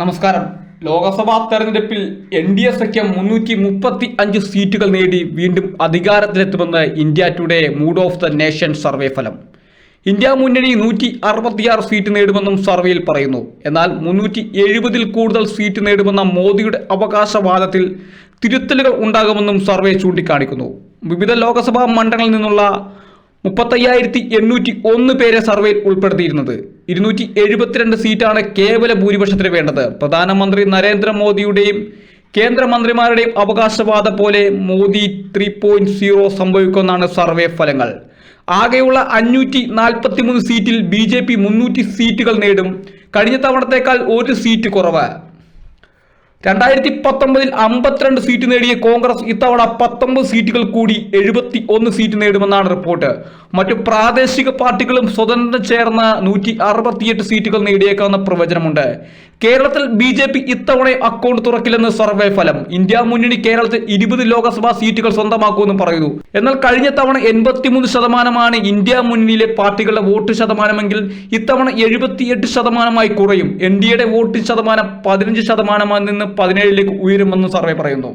നമസ്കാരം. ലോക്സഭാ തെരഞ്ഞെടുപ്പിൽ N D A സഖ്യം മുന്നൂറ്റി മുപ്പത്തി അഞ്ച് സീറ്റുകൾ നേടി വീണ്ടും അധികാരത്തിലെത്തുമെന്ന് India today mood of the nation survey ഫലം. ഇന്ത്യ മുന്നണി നൂറ്റി അറുപത്തിയാറ് സീറ്റ് നേടുമെന്നും സർവേയിൽ പറയുന്നു. എന്നാൽ മുന്നൂറ്റി എഴുപതിൽ കൂടുതൽ സീറ്റ് നേടുമെന്ന മോദിയുടെ അവകാശവാദത്തിൽ തിരുത്തലുകൾ ഉണ്ടാകുമെന്നും സർവേ ചൂണ്ടിക്കാണിക്കുന്നു. വിവിധ ലോക്സഭാ മണ്ഡലങ്ങളിൽ നിന്നുള്ള മുപ്പത്തയ്യായിരത്തി എണ്ണൂറ്റി ഒന്ന് പേരെ സർവേയിൽ ഉൾപ്പെടുത്തിയിരുന്നത്. ഇരുന്നൂറ്റി എഴുപത്തിരണ്ട് സീറ്റാണ് കേവല ഭൂരിപക്ഷത്തിന് വേണ്ടത്. പ്രധാനമന്ത്രി നരേന്ദ്രമോദിയുടെയും കേന്ദ്രമന്ത്രിമാരുടെയും അവകാശവാദം പോലെ മോദി ത്രീ പോയിന്റ് സീറോ സംഭവിക്കുമെന്നാണ് സർവേ ഫലങ്ങൾ. ആകെയുള്ള അഞ്ഞൂറ്റി നാൽപ്പത്തി മൂന്ന് സീറ്റിൽ ബി ജെ പി മുന്നൂറ്റി സീറ്റുകൾ നേടും. കഴിഞ്ഞ തവണത്തേക്കാൾ ഒരു സീറ്റ് കുറവ്. രണ്ടായിരത്തി പത്തൊമ്പതിൽ അമ്പത്തിരണ്ട് സീറ്റ് നേടിയ കോൺഗ്രസ് ഇത്തവണ പത്തൊമ്പത് സീറ്റുകൾ കൂടി എഴുപത്തി ഒന്ന് സീറ്റ് നേടുമെന്നാണ് റിപ്പോർട്ട്. മറ്റു പ്രാദേശിക പാർട്ടികളും സ്വതന്ത്രം ചേർന്ന് നൂറ്റി അറുപത്തിയെട്ട് സീറ്റുകൾ നേടിയേക്കാവുന്ന പ്രവചനമുണ്ട്. കേരളത്തിൽ ബി ജെ പി ഇത്തവണ അക്കൗണ്ട് തുറക്കില്ലെന്ന് സർവേ ഫലം. ഇന്ത്യ മുന്നണി കേരളത്തിൽ ഇരുപത് ലോക്സഭാ സീറ്റുകൾ സ്വന്തമാക്കുമെന്ന് പറയുന്നു. എന്നാൽ കഴിഞ്ഞ തവണ എൺപത്തിമൂന്ന് ശതമാനമാണ് ഇന്ത്യ മുന്നണിയിലെ പാർട്ടികളുടെ വോട്ട് ശതമാനമെങ്കിൽ ഇത്തവണ എഴുപത്തിയെട്ട് ശതമാനമായി കുറയും. എൻ ഡി എയുടെ വോട്ട് ശതമാനം പതിനഞ്ച് ശതമാനമായി നിന്ന് പതിനേഴിലേക്ക് ഉയരുമെന്ന് സർവേ പറയുന്നു.